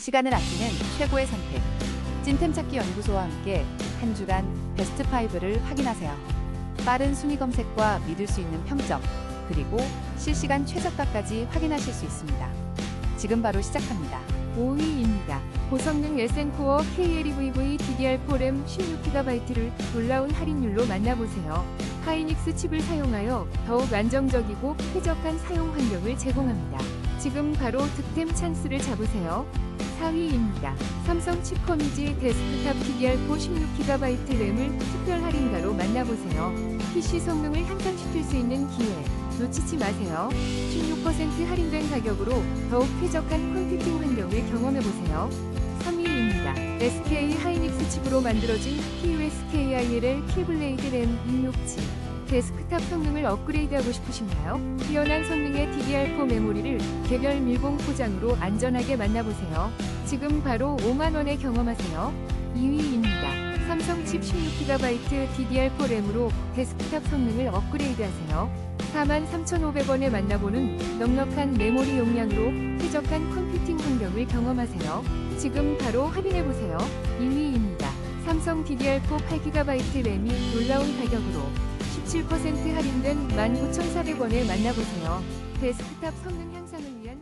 시간을 아끼는 최고의 선택. 찐템 찾기 연구소와 함께 한 주간 베스트 5를 확인하세요. 빠른 순위 검색과 믿을 수 있는 평점, 그리고 실시간 최저가까지 확인하실 수 있습니다. 지금 바로 시작합니다. 5위입니다. 고성능 SN코어 KLEVV DDR4 램 16GB를 놀라운 할인율로 만나보세요. 하이닉스 칩을 사용하여 더욱 안정적이고 쾌적한 사용 환경을 제공합니다. 지금 바로 득템 찬스를 잡으세요. 4위입니다. 삼성 칩커미지 데스크탑 DDR4 16GB 램을 특별 할인가로 만나보세요. PC 성능을 향상시킬 수 있는 기회 놓치지 마세요. 16% 할인된 가격으로 더욱 쾌적한 컴퓨팅 환경을 경험해보세요. 3위입니다. SK 하이닉스 칩으로 만들어진 PUSKILL 키블레이드 램 267. 데스크탑 성능을 업그레이드하고 싶으신가요? 뛰어난 성능의 DDR4 메모리를 개별 밀봉 포장으로 안전하게 만나보세요. 지금 바로 5만원에 경험하세요. 2위입니다. 삼성 칩 16GB DDR4 램으로 데스크탑 성능을 업그레이드하세요. 43,500원에 만나보는 넉넉한 메모리 용량으로 쾌적한 컴퓨팅 환경을 경험하세요. 지금 바로 확인해보세요. 2위입니다. 삼성 DDR4 8GB 램이 놀라운 가격으로 17% 할인된 19,400원에 만나보세요. 데스크탑 성능 향상을 위한